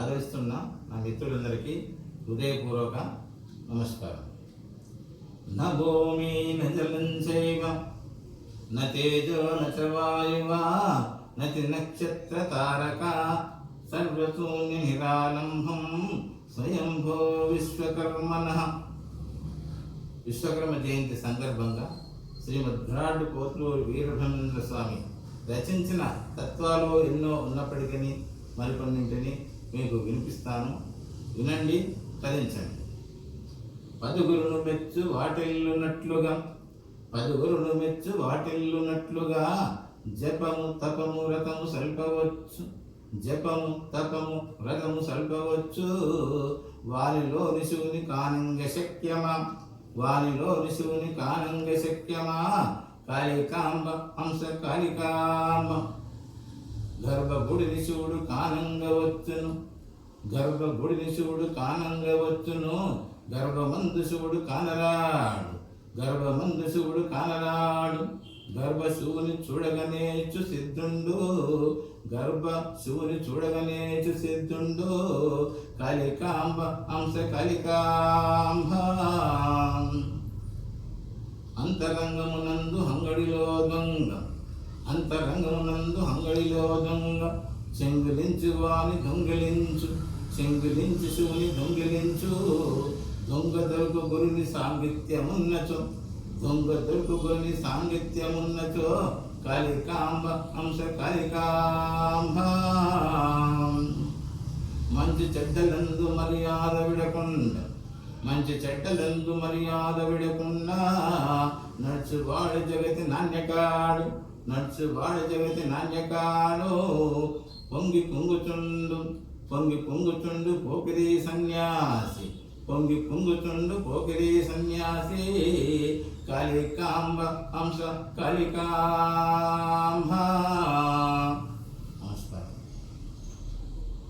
ఆదరిస్తున్న నా మిత్రులందరికీ హృదయపూర్వక నమస్కారం. న భూమి న జలం న తేజో నతి నక్షత్ర తారక సర్వశూన్య నిరాలంభం స్వయంభో విశ్వకర్మణ. విశ్వకర్మ జయంతి సందర్భంగా శ్రీమద్ కోతులూరు వీరభమేంద్ర వీరబ్రహ్మేంద్ర స్వామి రచించిన తత్వాలు ఎన్నో ఉన్నప్పటికీ మరికొన్నింటిని మీకు వినిపిస్తాను. వినండి చదించండి పదుగురును మెచ్చు వాటిల్లునట్లుగా పదుగురును మెచ్చు వాటిల్లునట్లుగా జపము తపము రథము సల్పవచ్చు జపము తపము రథము సల్పవచ్చు. వారిలో ఋషువుని కానంగ శక్యమా? వారిలో ఋషువుని కానంగ శక్యమా? కాళికాంబ హంస కాళికాంబ. గర్భగుడిని శివుడు కానంగవచ్చును. గర్భగుడిని శివుడు కానంగవచ్చును. గర్భమందు శివుడు కానరాడు. గర్భమందు శివుడు కానరాడు. గర్భ శివుని చూడగనేచు సిద్ధుండు. గర్భ శివుని చూడగనేచు సిద్ధుండు. కలికాంబ హంస కలికాంబ. అంతరంగమునందు హంగడిలో దొంగ అంతరంగమునందు హంగడిలో దొంగ చెంగులించు వాని దొంగిలించు చెంగులించు శివుని దొంగిలించు. దొంగ దొరుకు గురుని సాంగిత్యమున్నచో దొంగ దొరుకు గురుని సాంగిత్యమున్నచో. కలికాంబ హంస కలికాంబ మంచి చెడ్డలందు మర్యాద విడకుండా మంచి చెడ్డలందు మర్యాద విడకుండా. నడుచువాడు జగతి నాణ్యకాడు నడుచువాడు జగతి నాణ్యకాలు పొంగి పొంగుచుండు పొంగి పొంగుచుండు పోకిరి సన్యాసి పొంగి పొంగుచుండు పోకిరి సన్యాసి. కలికాంబ హంస కాళికాంబ.